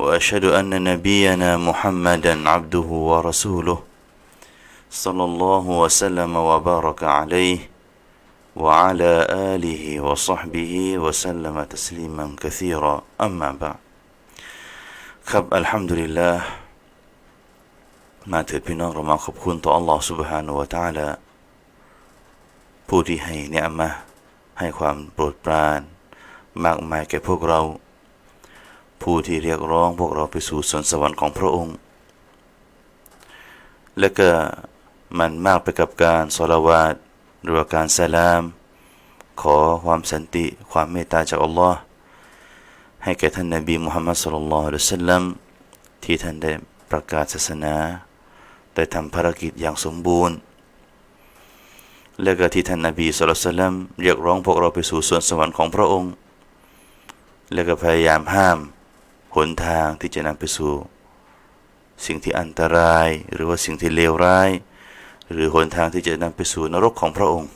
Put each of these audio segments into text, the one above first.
واشهد ان نبينا محمدا عبده ورسوله صلى الله وسلم وبارك عليه وعلى اله وصحبه وسلم تسليما كثيرا اما بعد ครับอัลฮัมดุลิลลาห์มาเถิดพี่น้องเรามาขอบคุณต่อ Allah سبحانه และ تعالى ผู้ที่ให้เนืยมะให้ความโปรดปราน มากมายแก่พวกเรา ผู้ที่เรียกร้องพวกเราไปสู่สวนสวรรค์ของพระองค์ และก็มันมากไปกับการสลาวาตหรือว่าการสลาม ขอความสันติความเมตตาจากอัลลอฮ์ให้แก่ท่านนบีมุฮัมมัดสุลลัลฮุอะลัยฮิสซลลัมที่ท่านได้ประกาศศาสนาได้ทำภารกิจอย่างสมบูรณ์ และก็ที่ท่านนบีสุลต่านเรียกร้องพวกเราไปสู่สวนสวรรค์ของพระองค์ และก็พยายามห้าม หนทางที่จะนำไปสู่ สิ่งที่อันตรายหรือว่าสิ่งที่เลวร้าย หรือหนทางที่จะนำไปสู่นรกของพระองค์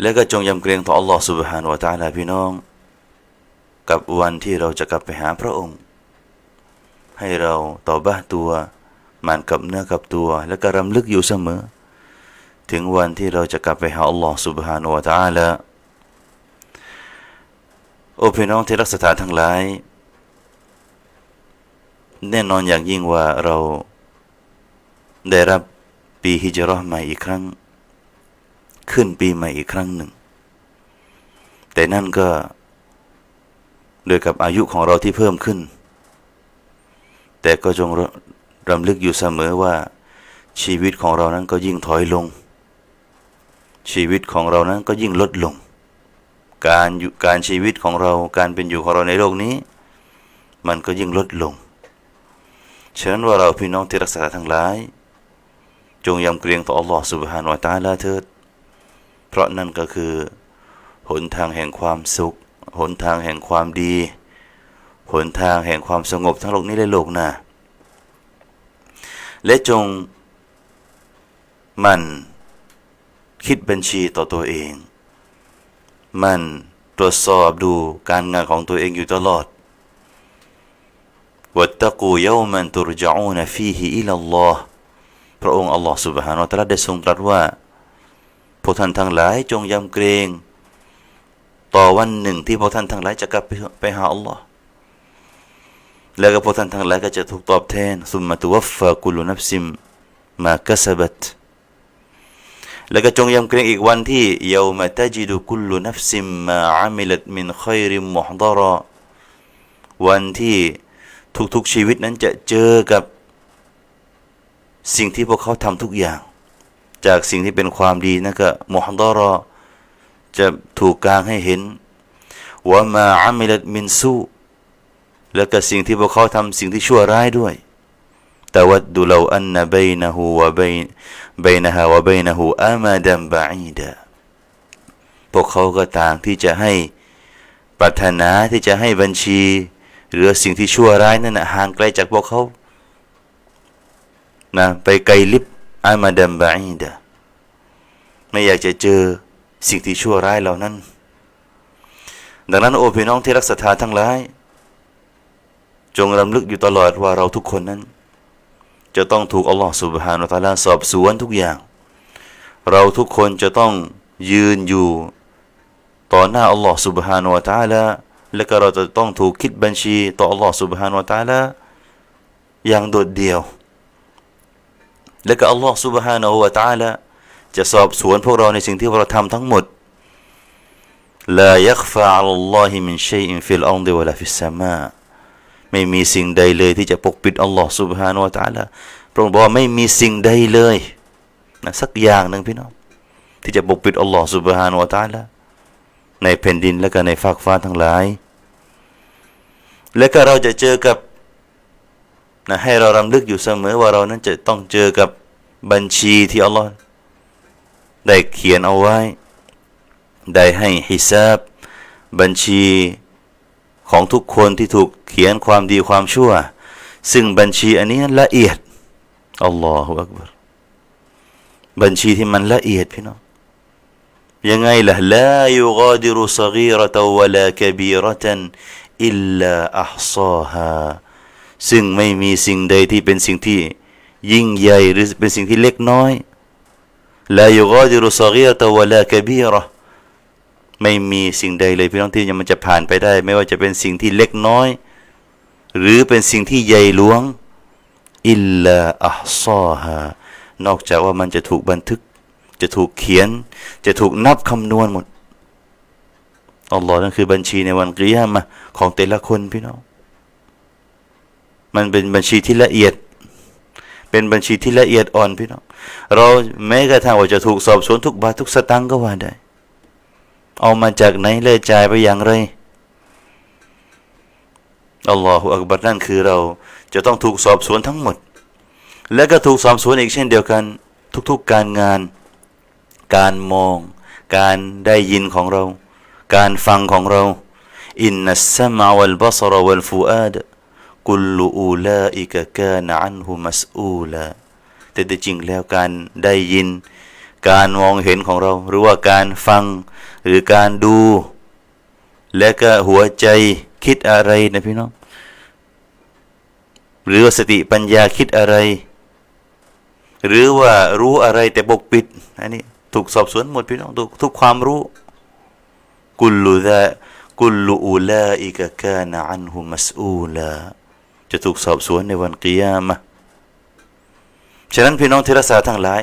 และก็จงยำเกรงต่อ Allah Subhanahu Wa Taala พี่น้อง กับวันที่เราจะกลับไปหาพระองค์ ให้เราต่อบ้าตัวมันกับเนื้อกับตัว และก็รำลึกอยู่เสมอ ถึงวันที่เราจะกลับไปหา Allah Subhanahu Wa Taala โอ้พี่น้องที่รักษาทั้งหลาย แน่นอนอย่างยิ่งว่าเราได้รับปีฮิจรัชใหม่อีกครั้ง ขึ้นปีใหม่อีกครั้งหนึ่ง แต่นั่นก็โดยกับอายุของเราที่เพิ่มขึ้น แต่ก็จงรำลึกอยู่เสมอว่าชีวิตของเรานั้นก็ยิ่งถอยลง ชีวิตของเรานั้นก็ยิ่งลดลง การอยู่การชีวิตของเราการเป็นอยู่ของเราในโลกนี้ มันก็ยิ่งลดลง ฉะนั้นว่าเราพี่น้องที่รักษาทั้งหลาย จงยำเกรงต่อ Allah Subhanahu Wa Taala เถิด เพราะนั่นก็คือ หนทางแห่งความสุข หนทางแห่งความดี หนทางแห่งความสงบทั้งโลกนี้และโลกหน้า และจงมันคิดบัญชีต่อตัวเอง มันตรวจสอบดูการงานของตัวเองอยู่ตลอดวัตตะกูยามันตุรจาอูนฟีฮิอิลลอฮ์พระองค์อัลลอฮ์ سبحانه และ تعالى ได้ทรงตรัสว่าพวกท่านทั้งหลายจงยำเกรงต่อวันหนึ่งที่พวกท่านทั้งหลายจะกลับไปหาอัลลอฮ์แล้วก็พวกท่านทั้งหลายก็จะถูกตอบแทนสุมมาตุวัฟฟะกุลุนับซิมมากัสบัต แล้วก็จงยำเกรงอีกวันที่เยามาตจิดุคุลนัฟซิมมาอามิลัตมินคอยริมมุฮดรอวันที่ทุกๆชีวิตนั้นจะเจอกับสิ่งที่พวกเขาทำทุกอย่าง จากสิ่งที่เป็นความดีนั่นก็มุฮัมดรอจะถูกกลางให้เห็นว่ามาอามิลัดมินสู้ แล้วก็สิ่งที่พวกเขาทำสิ่งที่ชั่วร้ายด้วยแต่วัดดูเราอันนบนะฮูวะบน بينها وبينه أمدا بعيدا พวกเขาก็ต่างที่จะให้ปรารถนาที่จะให้บัญชี หรือสิ่งที่ชั่วร้ายนั่นนะห่างไกลจากพวกเขานะไปไกลลิบอามาดัมบาอีดาไม่อยากจะเจอสิ่งที่ชั่วร้ายเหล่านั้น ดังนั้นโอ้พี่น้องที่รักษาทั้งหลาย จงรำลึกอยู่ตลอดว่าเราทุกคนนั้น จะต้องถูกอัลลอฮ์ سبحانه และ تعالى สอบสวนทุกอย่าง เราทุกคนจะต้องยืนอยู่ต่อหน้าอัลลอฮ์ سبحانه และ تعالى และก็เราจะต้องถูกคิดบัญชีต่ออัลลอฮ์ سبحانه และ تعالى อย่างโดดเดี่ยว และก็อัลลอฮ์ سبحانه และ تعالى จะสอบสวนพวกเราในสิ่งที่เราทำทั้งหมด لا يخفى على الله من شيء في الأرض ولا في السماء ไม่มีสิ่งใดเลยที่จะปกปิดอัลลอฮ์สุบฮานวาตาละพระองค์บอกว่าไม่มีสิ่งใดเลยนะสักอย่างหนึ่งพี่น้อง ที่จะปกปิดอัลลอฮ์สุบฮานวาตาละในแผ่นดินและก็ในฟากฟ้าทั้งหลาย และก็เราจะเจอกับนะให้เรารำลึกอยู่เสมอว่าเรานั้นจะต้องเจอกับบัญชีที่อัลลอฮ์ได้เขียนเอาไว้ ได้ให้ฮิซาบบัญชี ของทุกคนที่ถูกเขียนความดีความชั่ว ซึ่งบัญชีอันนี้ละเอียดอัลลอฮฺอักบารบัญชีที่มันละเอียดพี่น้องยังไงล่ะลายุกาดิรุสกีรตวะลากบีรตันอิลลาอัพซาฮาซึ่งไม่มีสิ่งใดที่เป็นสิ่งที่ยิ่งใหญ่หรือเป็นสิ่งที่เล็กน้อยลายุกาดิรุสกีรตวะลากบีร ไม่มีสิ่งใดเลยพี่น้องที่มันจะผ่านไปได้ ไม่ว่าจะเป็นสิ่งที่เล็กน้อย หรือเป็นสิ่งที่ใหญ่หลวงอิลลาอัพซาฮานอกจากว่ามันจะถูกบันทึก จะถูกเขียน จะถูกนับคำนวณหมดอัลลอฮ์นั่นคือบัญชีในวันกิยามะของแต่ละคนพี่น้อง มันเป็นบัญชีที่ละเอียด เป็นบัญชีที่ละเอียดอ่อนพี่น้อง เราแม้กระทั่งว่าจะถูกสอบสวนทุกบาททุกสตังค์ก็ว่าได้ เอามาจากไหนเลยจ่ายไปอย่างไรอัลลอฮฺอักบัรนั่นคือเราจะต้องถูกสอบสวนทั้งหมด และก็ถูกสอบสวนอีกเช่นเดียวกัน ทุกๆการงาน การมอง การได้ยินของเรา การฟังของเราอินนัสสมะวัลบัศรวัลฟูอาดกุลอูลาอิกะกานอันฮุมัสอูลาแต่จริงแล้วการได้ยิน การมองเห็นของเรา หรือว่าการฟังหรือการดู และก็หัวใจคิดอะไรนะพี่น้องหรือว่าสติปัญญาคิดอะไร หรือว่ารู้อะไรแต่ปกปิดอันนี้ถูกสอบสวนหมดพี่น้องทุกทุกความรู้กุลูดะกุลูอูลาอิกะกานะอันฮุมัสอูลาจะถูกสอบสวนในวันกิยามะฉะนั้นพี่น้องที่รักษาทั้งหลาย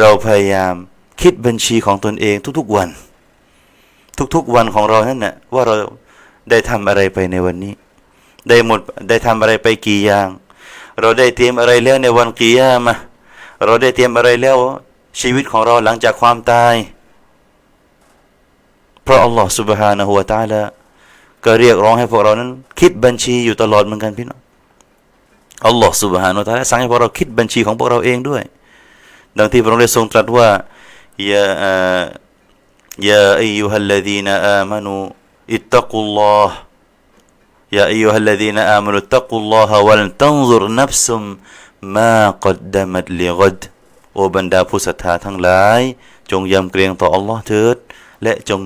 เราพยายามคิดบัญชีของตนเองทุกๆวัน ทุกๆวันของเรานั่นนะว่าเราได้ทำอะไรไปในวันนี้ได้หมดได้ทำอะไรไปกี่อย่าง เราได้เตรียมอะไรแล้วในวันกิยามะเราได้เตรียมอะไรแล้ว ชีวิตของเราหลังจากความตาย เพราะอัลลอฮฺ سبحانه และ تعالى ก็เรียกร้องให้พวกเรานั้น คิดบัญชีอยู่ตลอดเหมือนกันพี่น้องอัลลอฮฺ سبحانه และ تعالى สั่งให้พวกเราคิดบัญชีของพวกเราเองด้วย ดังที่พระองค์ได้ทรงตรัสว่ายายาอายุฮัลลดีนอามานูอิตตักุลลอฮ์ يا أيها الذين آمنوا اتقوا الله ولتنظر نفس ما قدمت لغد โอบรรดาผู้ศรัทธาทั้งหลาย จงยำเกรงต่ออัลลอฮ์เถิด และจง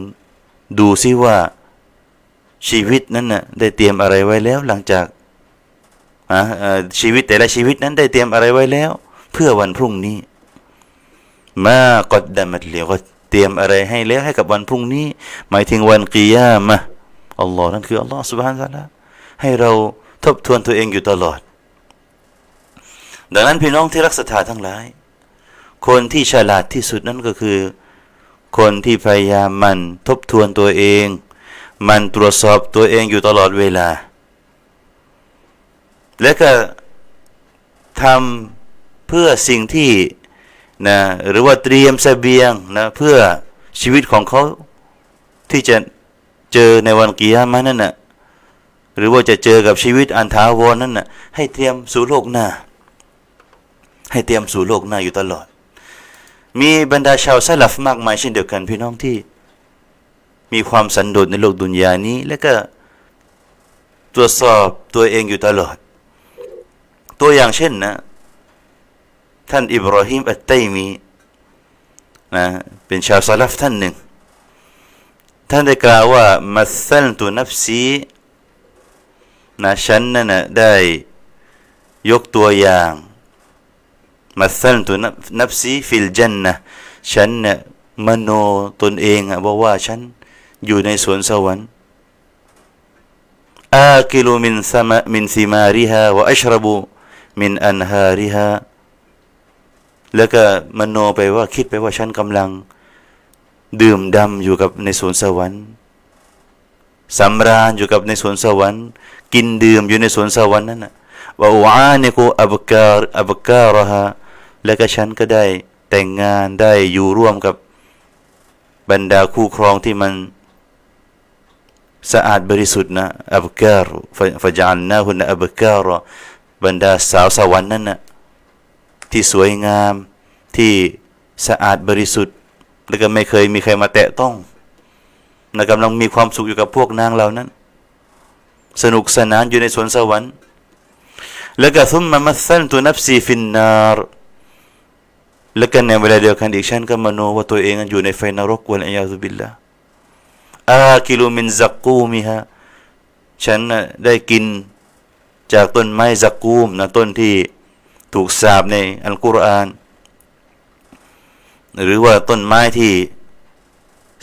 ดูซิว่า ชีวิตนั้นน่ะได้เตรียมอะไรไว้แล้ว หลังจากชีวิตแต่ละชีวิตนั้นได้เตรียมอะไรไว้แล้ว เพื่อวันพรุ่งนี้ มากดดัมัดเลียวก็เตรียมอะไรให้แล้วให้กับวันพรุ่งนี้ หมายถึงวันกิยามะอัลลอฮ์นั่นคืออัลลอฮ์สุบฮานตะลาให้เราทบทวนตัวเองอยู่ตลอด ดังนั้นพี่น้องที่รักศรัทธาทั้งหลาย คนที่ฉลาดที่สุดนั่นก็คือ คนที่พยายามมันทบทวนตัวเอง มันตรวจสอบตัวเองอยู่ตลอดเวลา และก็ทำเพื่อสิ่งที่ นะหรือว่าเตรียมสเสบียงนะเพื่อชีวิตของเขาที่จะเจอในวันกิยามานั่นน่ะหรือว่าจะเจอกับชีวิตอันถาวรนั่นน่ะให้เตรียมสู่โลกหน้า ให้เตรียมสู่โลกหน้าอยู่ตลอด มีบรรดาชาวซาลฟมากมายเช่นเดียวกันพี่น้องที่ มีความสันโดษในโลกดุนยานี้ และก็ตรวจสอบตัวเองอยู่ตลอด ตัวอย่างเช่นนะ ท่านอิบราฮิมอัตไตมีนะเป็นชาวซาลฟท่านหนึ่ง ท่านได้กล่าวว่ามัสัลตุนับซีนะฉันนั่นนะได้ยกตัวอย่างมัสัลตุนับซีฟิลจันนะฉันเนี่ยมโนตนเองอะบอกว่าฉันอยู่ในสวนสวรรค์อาคิลุมินสมามินซิมาริฮาวะอัชรบุมินอันฮาริฮา แล้วก็มโนไปว่าคิดไปว่าฉันกำลัง ดื่มดำอยู่กับในสวนสวรรค์สำราญอยู่กับในสวนสวรรค์ กินดื่มอยู่ในสวนสวรรค์นั่นนะว่าอานิกูอับการอับการะฮะและก็ฉันก็ได้แต่งงานได้อยู่ร่วมกับบรรดาคู่ครองที่มันสะอาดบริสุทธิ์นะอับการฟะจัลนาหุนอับการบรรดาสาวสวรรค์นั่นนะ ที่สวยงามที่สะอาดบริสุทธิ์ แล้วก็ไม่เคยมีใครมาแตะต้องนะกำลังมีความสุขอยู่กับพวกนางเหล่านั้น สนุกสนานอยู่ในสวนสวรรค์แล้วก็ทุมมามัสันตัวนับซีฟินนารแล้วก็ในเวลาเดียวกันอีกฉันก็มโนว่าตัวเองอยู่ในไฟนรกวะลัยยาซุบิลละอาคิลูมินซักกูมิฮะฉันได้กินจากต้นไม้ซักกูมนะต้นที่ ถูกสาบในอัลกุรอานหรือว่าต้นไม้ที่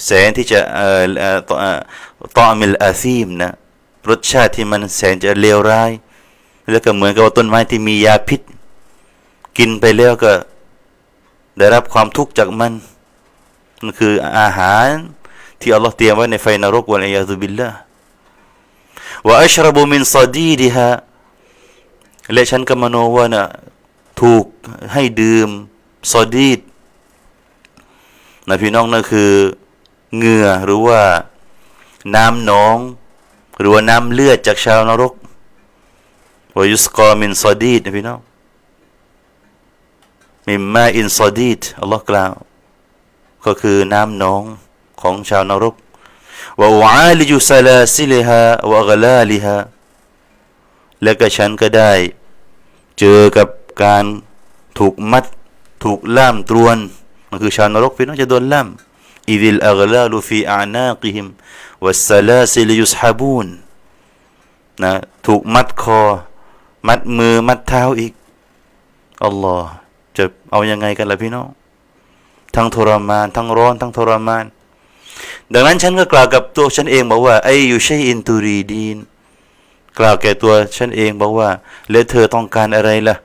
แสนที่จะเอ่อเอ่อตอมิลอาซีมนะรสชาติที่มันแสนจะเลวร้าย แล้วก็เหมือนกับต้นไม้ที่มียาพิษ กินไปแล้วก็ได้รับความทุกข์จากมันมันคืออาหารที่อัลลอฮ์เตรียมไว้ในไฟนรกวะลัยยาซุบิลละว่าอัชรบุมินซาดีดิฮะและฉันก็มโนว่านะ ถูกให้ดื่มซอดีดนะพี่น้องนั่นคือเหงื่อหรือว่าน้ำหนอง หรือว่าน้ำเลือดจากชาวนรกวายุสกอมินซอดีดนะพี่น้องมิมมาอินซอดีดอัลลอฮ์กล่าว ก็คือน้ำหนองของชาวนรกว่าอุอาลิจุซาลาซิลฮะวะกลาลิฮะและก็ฉันก็ได้ เจอกับ การถูกมัดถูกล่ามตรวนมันคือชาวนรกพี่น้องจะโดนล่ามอิดิลอักลาลูฟีอานากิฮิมวัสซาลาซิลยุสฮาบูนนะถูกมัดคอ มัดมือมัดเท้าอีกอัลลอฮ์จะเอายังไงกันล่ะพี่น้องทั้งทรมาน ทั้งร้อน ทั้งทรมาน ดังนั้นฉันก็กล่าวกับตัวฉันเองบอกว่าไออยู่ใช่อินตูรีดีน กล่าวแก่ตัวฉันเองบอกว่า แล้วเธอต้องการอะไรล่ะ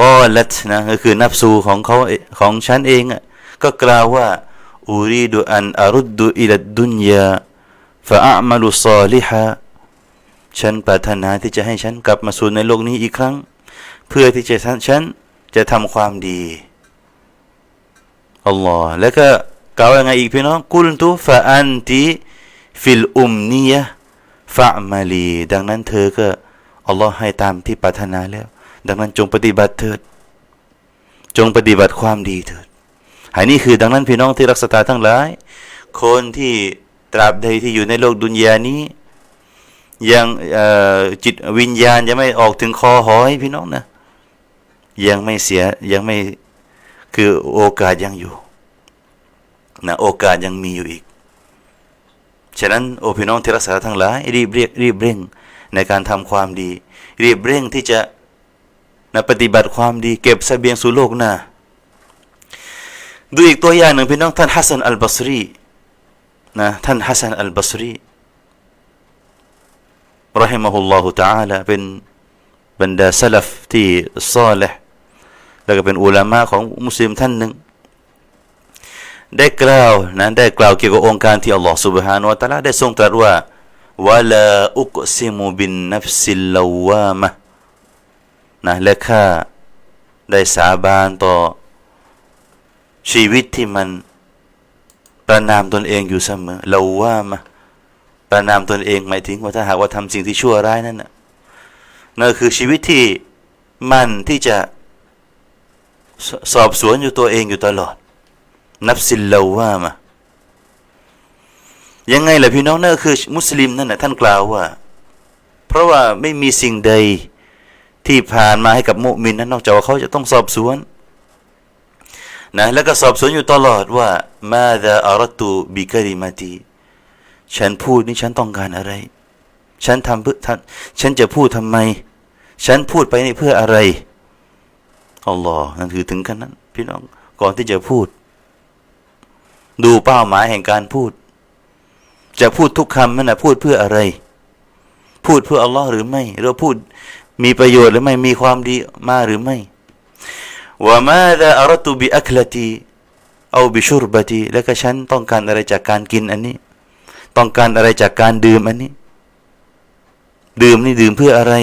ก็ลัดนะก็คือนับสูของเขาของฉันเองอะก็กล่าวว่าอูรีดูอันอารุดดูอิลดุนยาฟะอามัลุซอลิฮะฉันปรารถนาที่จะให้ฉันกลับมาสู่ในโลกนี้อีกครั้ง เพื่อที่จะฉันจะทำความดีอัลลอฮ์แล้วก็กล่าวยังไงอีกพี่น้องกุลตุฟะอันติฟิลอุมนียะฟะมาลี ดังนั้นเธอก็อัลลอฮ์ให้ตามที่ปรารถนาแล้ว ดังนั้นจงปฏิบัติเถิด จงปฏิบัติความดีเถิดหานี่คือดังนั้นพี่น้องที่รักษาทั้งหลาย คนที่ตราบใดที่อยู่ในโลกดุนยานี้ ยังจิตวิญญาณยังไม่ออกถึงคอหอยพี่น้องนะยังไม่เสียยังไม่คือโอกาสยังอยู่นะโอกาสยังมีอยู่อีก ฉะนั้นโอพี่น้องที่รักษาทั้งหลายรีบเรียกรีบเร่งในการทำความดี รีบเร่งที่จะ นะปฏิบัติความดี เก็บเสบียงสู่โลกหน้าดูอีกตัวอย่างหนึ่งพี่น้องท่านฮัสซันอัลบัสรีนะท่านฮัสซันอัลบัสรีรหิมะฮุลลอฮุตะอาลาเป็นบรรดาสลัฟที่ซอลห์แล้วก็เป็นอุลามะของมุสลิมท่านหนึ่งได้กล่าวนะได้กล่าวเกี่ยวกับองค์การที่อัลลอฮฺ سبحانه และ تعالى ได้ทรงตรัสว่าวะลาอุกซิมุบินนัฟซิลลาวามะ นะและข้าได้สาบานต่อ ชีวิตที่มันประนามตนเองอยู่เสมอเราว่ามาประนามตนเองหมายถึงว่าถ้าหากว่าทำสิ่งที่ชั่วร้ายนั่นนะนั่นคือชีวิตที่มันที่จะสอบสวนอยู่ตัวเองอยู่ตลอด นับสินเราว่ามายังไงล่ะพี่น้องนั่นคือมุสลิมนั่นนะท่านกล่าวว่า เพราะว่าไม่มีสิ่งใด ที่ผ่านมาให้กับมุมินนั้นนอกจากว่าเขาจะต้องสอบสวนนะแล้วก็สอบสวนอยู่ตลอดว่ามาดาอารัตูบิกริมาตีฉันพูดนี่ฉันต้องการอะไร ฉันทำเพื่อฉันจะพูดทำไม ฉันพูดไปนี่เพื่ออะไรอัลลอฮ์นั่นคือถึงขนาดนั้น พี่น้องก่อนที่จะพูด ดูเป้าหมายแห่งการพูด จะพูดทุกคำนั่นนะพูดเพื่ออะไร พูดเพื่ออัลลอฮ์หรือไม่หรือพูด มีประโยชน์หรือไม่มีความดีมาหรือไม่ว่ามาดาอรตุบิอัคลตีเอาบิชุรบตีแล้วก็ฉันต้องการอะไรจากการกินอันนี้ ต้องการอะไรจากการดื่มอันนี้ ดื่มนี่ดื่มเพื่ออะไร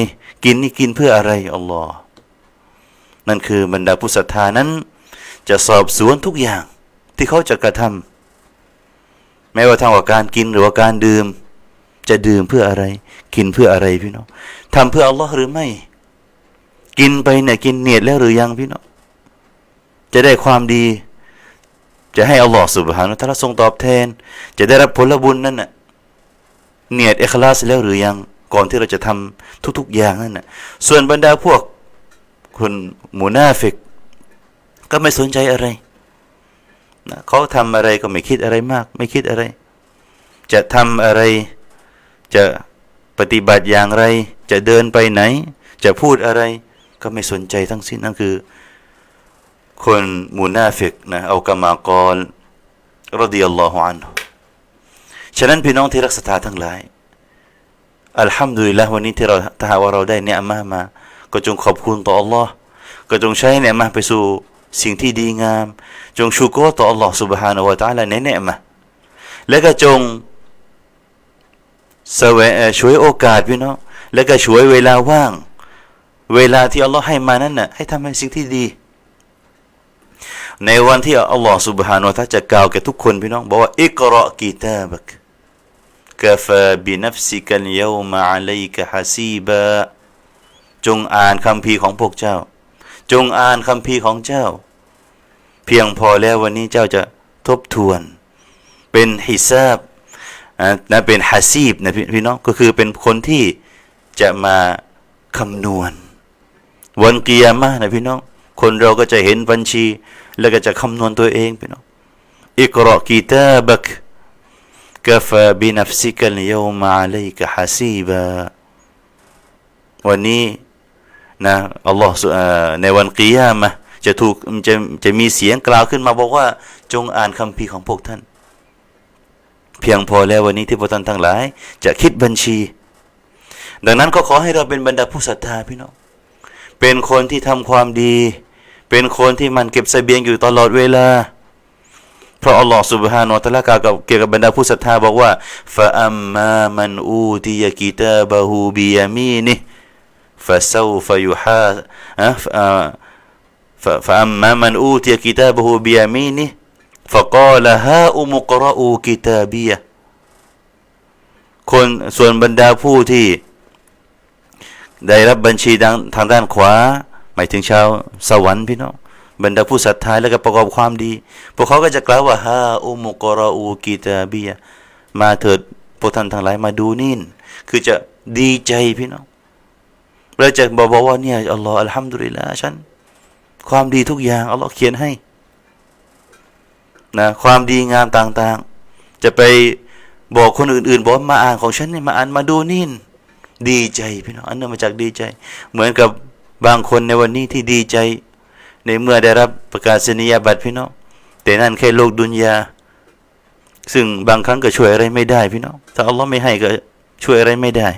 กินนี่กินเพื่ออะไรอัลลอฮ์นั่นคือบรรดาผู้ศรัทธานั้น จะสอบสวนทุกอย่างที่เขาจะกระทำไม่ว่าทางว่าการกินหรือว่าการดื่ม จะดื่มเพื่ออะไร กินเพื่ออะไรพี่น้องทำเพื่ออัลลอฮ์หรือไม่ กินไปเนี่ยกินเนียดแล้วหรือยังพี่น้องจะได้ความดี จะให้อัลลอฮ์สุบฮานุตะลาทรงตอบแทน จะได้รับผลบุญนั่นน่ะเนียดเอคลาสแล้วหรือยังก่อนที่เราจะทำทุก ๆ อย่างนั่นน่ะส่วนบรรดาพวกคนมูนาฟิก ก็ไม่สนใจอะไรนะเขาทำอะไรก็ไม่คิดอะไรมาก ไม่คิดอะไร จะทำอะไร จะปฏิบัติอย่างไร จะเดินไปไหน จะพูดอะไร ก็ไม่สนใจทั้งสิ้นนั่นคือ คนมูนาฟิกนะเอากามากรรดิยัลลอฮุอันฮุฉะนั้นพี่น้องที่รักษาทั้งหลาย อัลฮัมดุลิลละวันนี้ที่เราถ้าหากว่าเราได้เนืมามา ก็จงขอบคุณต่ออัลลอฮ์ก็จงใช้เนืมาไปสู่สิ่งที่ดีงาม จงชูโกรต่ออัลลอฮ์ سبحانه และ تعالى ในเนืมาและก็จงแ สวยช่วยโอกาสพี่น้องแล้วก็ช่วยเวลาว่าง เวลาที่อัลลอฮ์ให้มานั้นนะ่ะให้ทำในสิ่งที่ดี ในวันที่อัลลอฮ์สุบฮานุตะจะกล่าวแก่ทุกคนพี่น้องบอกว่าอิกรอกีตาบักกาฟาบินัฟซิกันยาวมาอะลัยกะฮาซีบะจงอ่านคำพีของพวกเจ้า จงอ่านคำพีของเจ้า เพียงพอแล้ววันนี้เจ้าจะทบทวน เป็นฮิซาบ นะเป็นฮาซีบนะพี่น้องก็คือเป็นคนที่จะมาคำนวณ วันเกียร์มานะพี่น้องคนเราก็จะเห็นบัญชี แล้วก็จะคำนวณตัวเองพี่น้องอิกรอกีตาบักกฟาบินัฟซิกันยอมาเลยกฮาซีบะวันนี้นะอัลลอฮ์ในวันกิยามะจะถูกจะจะมีเสียงกล่าวขึ้นมาบอกว่าจงอ่านคำพีของพวกท่าน เพียงพอแล้ววันนี้ที่พระท่านทั้งหลาย จะคิดบัญชี ดังนั้นก็ขอให้เราเป็นบรรดาผู้ศรัทธาพี่น้องเป็นคนที่ทำความดี เป็นคนที่มันเก็บสเสบียงอยู่ตลอดเวลา เพราะอัลลอฮฺสุบฮานอตะละกากับเกี่ยวกับบรรดาผู้ศรัทธาบอกว่าฟะอัมมามันอูติยกิตาบะฮูบิยามีนิฟะซาฟะยูฮาฟะฟะอัมมามันอูติยกิตาบะฮูบิยามีนิ فقال ها أم قرأوا كتابيه คนส่วนบรรดาผู้ที่ ได้รับบัญชีทางด้านขวา หมายถึงชาวสวรรค์พี่น้องบรรดาผู้ศรัทธาแล้วก็ประกอบความดี พวกเขาก็จะกล่าวว่าฮาอุมุกรอูกีตาบียมาเถิดพวกท่านทั้งหลายมาดูนี่คือจะดีใจพี่น้องเราจะบอกบอกว่าเนี่ยอัลลอฮ์อัลฮัมดุลิลลาห์ฉันความดีทุกอย่างอัลลอฮ์เขียนให้ นะความดีงามต่างๆ จะไปบอกคนอื่นๆบอกมาอ่านของฉันเนี่ยมาอ่านมาดูนี่ดีใจพี่น้องอันนั้นมาจากดีใจ เหมือนกับบางคนในวันนี้ที่ดีใจ ในเมื่อได้รับประกาศนียบัตรพี่น้องแต่นั่นแค่โลกดุนยา ซึ่งบางครั้งก็ช่วยอะไรไม่ได้พี่น้องถ้าอัลลอฮ์ไม่ให้ก็ช่วยอะไรไม่ได้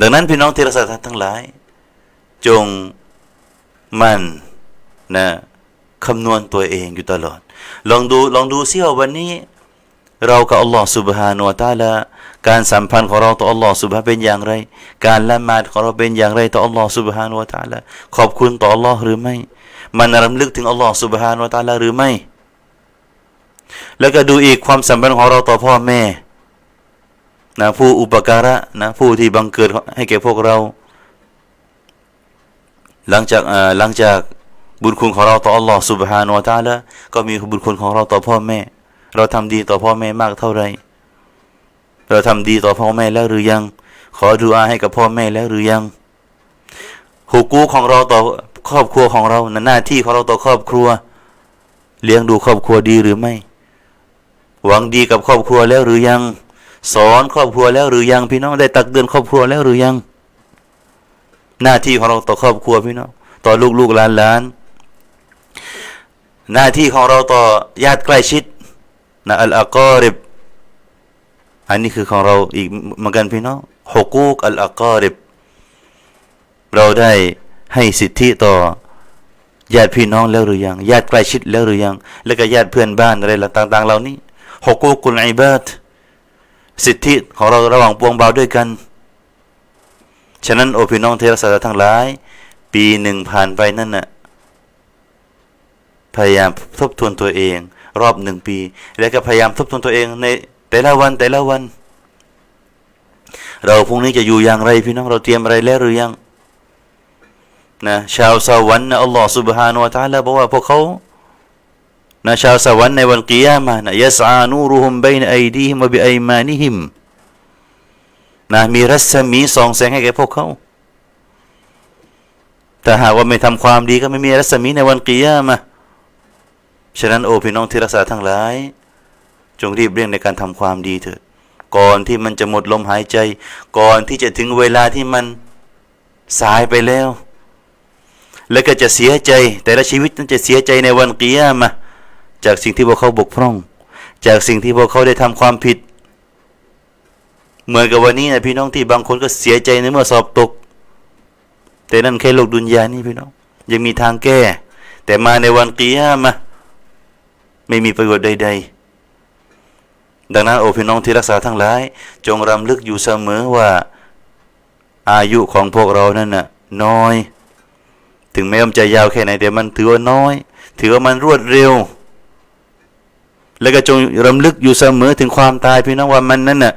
ดังนั้นพี่น้องที่รักษาทั้งหลาย จงมันนะ คำนวณตัวเองอยู่ตลอด ลองดูลองดูซิว่าวันนี้ เรากับอัลลอฮ์สุบฮานุตาละการสัมพันธ์ของเราต่ออัลลอฮ์สุบฮานเป็นอย่างไร การละหมาดของเราเป็นอย่างไรต่ออัลลอฮ์สุบฮานุตาละขอบคุณต่ออัลลอฮ์หรือไม่ มันรำลึกถึงอัลลอฮ์สุบฮานุตาละหรือไม่ แล้วก็ดูอีกความสัมพันธ์ของเราต่อพ่อแม่นะผู้อุปการะนะผู้ที่บังเกิดให้แก่พวกเรา หลังจากหลังจาก บุญคุณของเราต่ออัลลอฮ์สุบฮานวะตาละก็มีบุญคุณของเราต่อพ่อแม่ เราทำดีต่อพ่อแม่มากเท่าไรเราทำดีต่อพ่อแม่แล้วหรือยัง ขอดูอาให้กับพ่อแม่แล้วหรือยังหูกูของเราต่อครอบครัวของเราหน้าที่ของเราต่อครอบครัว เลี้ยงดูครอบครัวดีหรือไม่ หวังดีกับครอบครัวแล้วหรือยัง สอนครอบครัวแล้วหรือยัง พี่น้องได้ตักเตือนครอบครัวแล้วหรือยัง หน้าที่ของเราต่อครอบครัวพี่น้องต่อลูกลูกหลานหลาน หน้าที่ของเราต่อญาติใกล้ชิดนะอัลอากอริบอันนี้คือของเราอีกเหมือนกันพี่น้องฮุกูกอัลอัการิบเราได้ให้สิทธิต่อญาติพี่น้องแล้วหรือยังญาติใกล้ชิดแล้วหรือยัง แล้วก็ญาติเพื่อนบ้านอะไรต่างๆเหล่านี้ฮุกูกุลอิบาดสิทธิของเราระหว่างปวงเบาด้วยกัน ฉะนั้นโอพี่น้องเทรสาทั้งหลาย ปีหนึ่งผ่านไปนั่นน่ะ พยายามทบทวนตัวเอง รอบหนึ่งปี แล้วก็พยายามทบทวนตัวเองในแต่ละวันแต่ละวัน เราพรุ่งนี้จะอยู่อย่างไรพี่น้องเราเตรียมอะไรแล้วหรือยังนะชาวสวรรค์นะอัลลอฮ์ سبحانه และ تعالى บอกว่าพวกเขานะชาวสวรรค์ในวันกิยามะนะยัสอานูรุฮุมบัยนไอดีฮิมวะบิไอมานิฮิมนะมีรัศมีส่องแสงให้แก่พวกเขาแต่หากว่าไม่ทำความดีก็ไม่มีรัศมีในวันกิยามะ ฉะนั้นโอพี่น้องที่รักษาทั้งหลาย จงรีบเร่งในการทำความดีเถิดก่อนที่มันจะหมดลมหายใจ ก่อนที่จะถึงเวลาที่มันสายไปแล้ว แล้วก็จะเสียใจ แต่ละชีวิตนั้นจะเสียใจในวันกิยามะจากสิ่งที่พวกเขาบกพร่อง จากสิ่งที่พวกเขาได้ทำความผิด เหมือนกับวันนี้นะพี่น้องที่บางคนก็เสียใจในเมื่อสอบตก แต่นั่นแค่โลกดุนยานี่พี่น้องยังมีทางแก้ แต่มาในวันกิยามะ ไม่มีประโยชน์ใด ๆ ดังนั้นโอพี่น้องที่รักษาทั้งหลาย จงรำลึกอยู่เสมอว่าอายุของพวกเรานั่นน่ะน้อย ถึงแม้มันจะยาวแค่ไหนแต่มันถือว่าน้อย ถือว่ามันรวดเร็ว แล้วก็จงรำลึกอยู่เสมอถึงความตายพี่น้องว่ามันนั่นน่ะ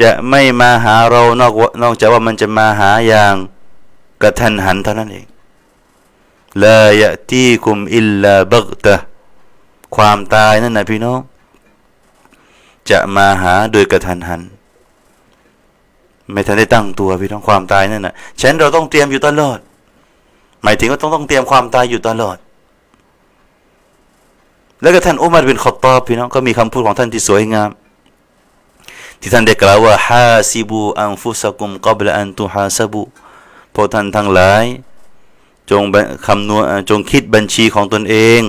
จะไม่มาหาเรานอกนอกจากว่ามันจะมาหาอย่างกระทันหันเท่านั้นเองลายะตีคุมอิลลาบักตะ ความตายนั่นนะพี่น้อง จะมาหาโดยกระทันหัน ไม่ทันได้ตั้งตัวพี่น้องความตายนั่นนะฉะนั้นเราต้องเตรียมอยู่ตลอด หมายถึงว่าต้องต้องเตรียมความตายอยู่ตลอด แล้วก็ท่านอุมัรบินขอตอบพี่น้องก็มีคำพูดของท่านที่สวยงาม ที่ท่านได้กล่าวว่าฮาซิบูอันฟุสกุมกับละอันตุฮาซบุพวกท่านทั้งหลาย จงคำนวณจงคิดบัญชีของตนเอง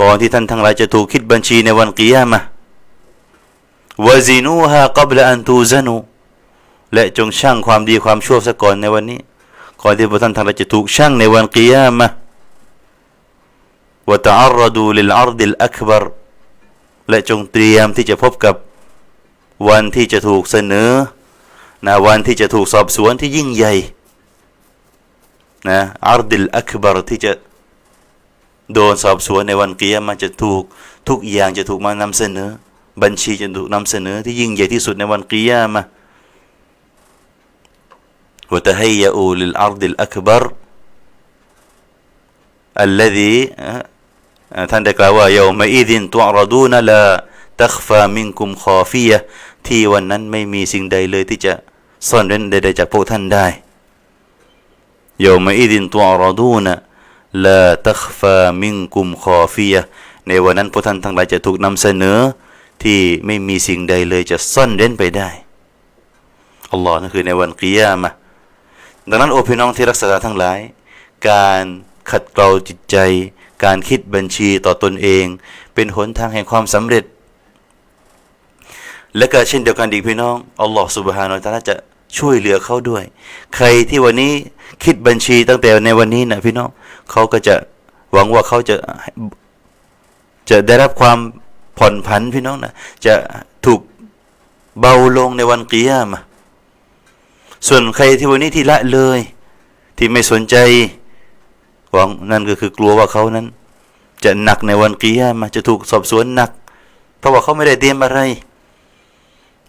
ก่อนที่ท่านทั้งหลายจะถูกคิดบัญชีในวันกิยามะวะซินูฮะกับละอันตูซานูและจงชั่งความดีความชั่วซะก่อนในวันนี้ ก่อนที่พวกท่านทั้งหลายจะถูกชั่งในวันกิยามะวะตะอัรดูลิลอัรดิลอักบารและจงเตรียมที่จะพบกับวันที่จะถูกเสนอนะวันที่จะถูกสอบสวนที่ยิ่งใหญ่ นะอาร์ดิลอักบารที่จะโดนสอบสวนในวันกิยามันจะถูกทุกอย่างจะถูกมานำเสนอ บัญชีจะถูกนำเสนอที่ยิ่งใหญ่ที่สุดในวันกิยามะวะตะฮัยยะอูลิลอาร์ดิลอักบาร الذي ท่านได้กล่าวว่า يومئذ تعرضون لا تخفى منكم خافية ที่วันนั้นไม่มีสิ่งใดเลยที่จะซ่อนเร้นใดๆจากพวกท่านได้ يومئذ تعرضون لا تخفى منكم خافية ในวันนั้นพวกท่านทั้งหลายจะถูกนำเสนอ ที่ไม่มีสิ่งใดเลยจะซ่อนเร้นไปได้อัลลอฮ์นั่นคือในวันกิยามะดังนั้นโอพี่น้องที่รักษาทั้งหลาย การขัดเกลาจิตใจ การคิดบัญชีต่อตนเอง เป็นหนทางแห่งความสำเร็จ และก็เช่นเดียวกันอีกพี่น้องอัลลอฮ์ سبحانه และ تعالى จะ ช่วยเหลือเขาด้วย ใครที่วันนี้คิดบัญชีตั้งแต่ในวันนี้นะพี่น้องเขาก็จะหวังว่าเขาจะจะได้รับความผ่อนผันพี่น้องนะจะถูกเบาลงในวันกิยามะส่วนใครที่วันนี้ที่ละเลย ที่ไม่สนใจหวังนั่นก็คือกลัวว่าเขานั้น จะหนักในวันกิยามะจะถูกสอบสวนหนัก เพราะว่าเขาไม่ได้เตรียมอะไร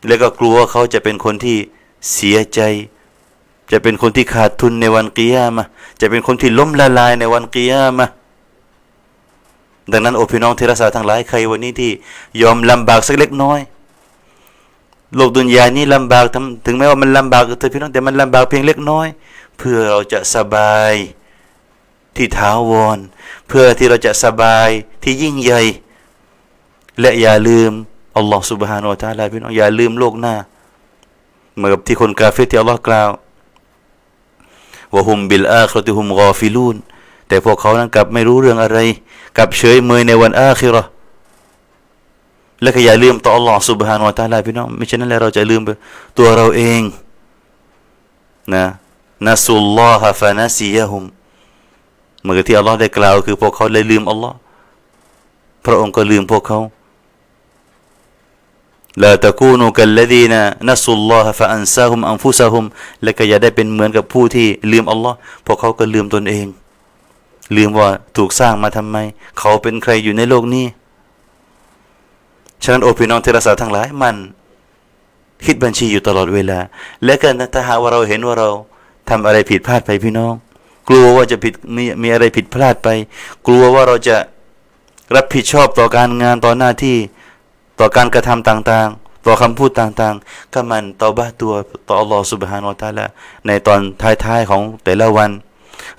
แล้วก็กลัวว่าเขาจะเป็นคนที่ เสียใจ จะเป็นคนที่ขาดทุนในวันกิยามะจะเป็นคนที่ล้มละลายในวันกิยามะดังนั้นโอพี่น้องเทรศาทั้งหลายใครวันนี้ที่ยอมลำบากสักเล็กน้อย โลกดุนยานี้ลำบากถึงแม้ว่ามันลำบากเธอพี่น้องแต่มันลำบากเพียงเล็กน้อย เพื่อเราจะสบายที่ท้าวร เพื่อที่เราจะสบายที่ยิ่งใหญ่ และอย่าลืมอัลลอฮฺสุบฮานาอัลลอฮฺพี่น้องอย่าลืมโลกหน้า เหมือนกับที่คนกาเฟตที่อัลลอฮ์กล่าวว่าฮุมบิลอาครติฮุมกอฟิลูนแต่พวกเขานั้นกลับไม่รู้เรื่องอะไรกลับเฉยเมยในวันอาคิรอและก็อย่าลืมต่ออัลลอฮ์ سبحانه และ تعالى พี่น้องไม่เช่นนั้นแล้วเราจะลืมไปตัวเราเองนะนัสุลลอฮะฟานาซียะฮุมเมื่อที่อัลลอฮ์ได้กล่าวคือพวกเขาเลยลืมอัลลอฮ์พระองค์ก็ลืมพวกเขา ลาตะกูนูกัลลดีนะนัสุลลอฮะฟะอันซาฮุมอันฟุซาฮุมและก็อย่าได้เป็นเหมือนกับผู้ที่ลืมอัลลอฮ์พวกเขาก็ลืมตนเอง ลืมว่าถูกสร้างมาทำไม เขาเป็นใครอยู่ในโลกนี้ฉะนั้นโอพี่น้องเทรักษาทั้งหลายมัน คิดบัญชีอยู่ตลอดเวลา และกันถ้าหาว่าเราเห็นว่าเราทำอะไรผิดพลาดไปพี่น้อง กลัวว่าจะผิดมีมีอะไรผิดพลาดไป กลัวว่าเราจะรับผิดชอบต่อการงานต่อหน้าที่ ต่อการกระทำต่างๆ ต่อคำพูดต่างๆก็มันตอบ้าตัวต่ออัลลอฮฺสุบฮานวะตะอาลาในตอนท้ายๆของแต่ละวัน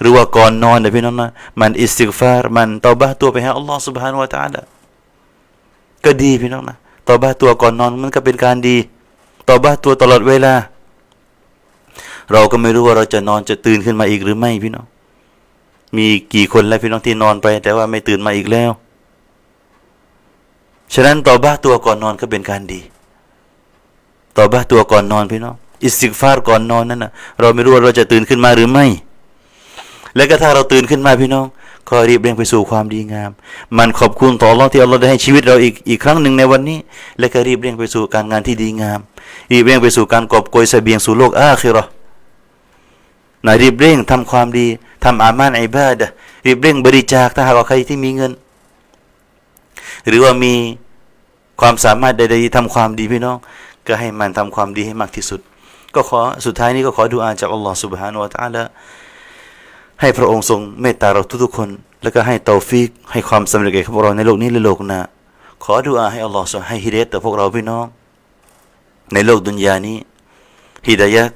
หรือว่าก่อนนอนนะพี่น้องนะมันอิสติกฟารมันตอบ้าตัวไปหาอัลลอฮฺสุบฮานวะตะอาลาก็ดีพี่น้องนะตอบ้าตัวก่อนนอนมันก็เป็นการดีตอบ้าตัวตลอดเวลา เราก็ไม่รู้ว่าเราจะนอนจะตื่นขึ้นมาอีกหรือไม่พี่น้องมีกี่คนแล้วพี่น้องที่นอนไป แต่ว่าไม่ตื่นมาอีกแล้ว ฉะนั้นตอบ้าตัวก่อนนอนก็เป็นการดีตอบ้าตัวก่อนนอนพี่น้องอิสติกฟารก่อนนอนนั่นนะเราไม่รู้ว่าเราจะตื่นขึ้นมาหรือไม่ และก็ถ้าเราตื่นขึ้นมาพี่น้องก็รีบเร่งไปสู่ความดีงาม มันขอบคุณต่ออัลลอฮ์ที่อัลลอฮ์ได้ให้ชีวิตเราอีกอีกครั้งหนึ่งในวันนี้ และก็รีบเร่งไปสู่การงานที่ดีงาม รีบเร่งไปสู่การกอบโกยเสบียงสู่โลกอาคิเราะห์นะรีบเร่งทำความดีทำอามานอิบาดรีบเร่งบริจาคถ้าหากว่าใครที่มีเงิน หรือว่ามีความสามารถใดๆทำความดีพี่น้อง ก็ให้มันทำความดีให้มากที่สุด ก็ขอสุดท้ายนี้ก็ขอดุอาจากอัลลอฮ์ سبحانه และ تعالى ให้พระองค์ทรงเมตตาเราทุกๆคน แล้วก็ให้เตาฟิกให้ความสำเร็จแก่พวกเราในโลกนี้และโลกหน้า ขอดุอาให้อัลลอฮ์ทรงให้ฮิดายะห์ต่อพวกเราพี่น้อง ในโลกดุนยานี้ฮิดายะห์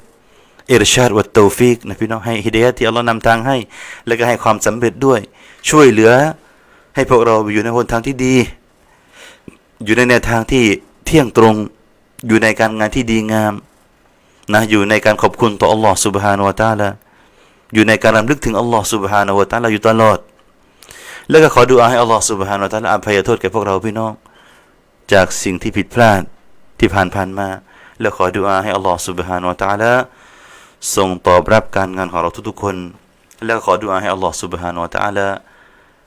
อิรชาดวัตเตาฟิกนะพี่น้องให้ฮิดายะห์ที่อัลลอฮ์นำทางให้ แล้วก็ให้ความสำเร็จด้วย ช่วยเหลือ ให้พวกเราอยู่ในหนทางที่ดี อยู่ในแนวทางที่เที่ยงตรง อยู่ในการงานที่ดีงาม นะ อยู่ในการขอบคุณต่ออัลลอฮ์ سبحانه และ تعالى อยู่ในการรำลึกถึงอัลลอฮ์ سبحانه และ تعالى อยู่ตลอด แล้วก็ขอดุอาให้อัลลอฮ์ سبحانه และ تعالى อภัยโทษแก่พวกเราพี่น้อง จากสิ่งที่ผิดพลาดที่ผ่านผ่านมา แล้วขอดุอาให้อัลลอฮ์ سبحانه และ تعالى ทรงตอบรับการงานของเราทุกๆคน แล้วขอดุอาให้อัลลอฮ์ سبحانه และ تعالى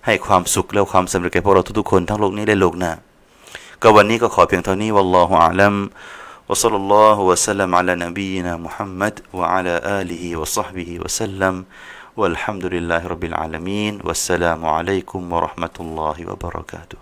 ให้ความสุขและความสำเร็จแก่พวกเราทุกๆคนทั้งโลกนี้และโลกหน้า ก็วันนี้ก็ขอเพียงเท่านี้ والله أعلم وصلى الله وسلم على نبينا محمد وعلى آله وصحبه وسلم والحمد لله رب العالمين والسلام عليكم ورحمة الله وبركاته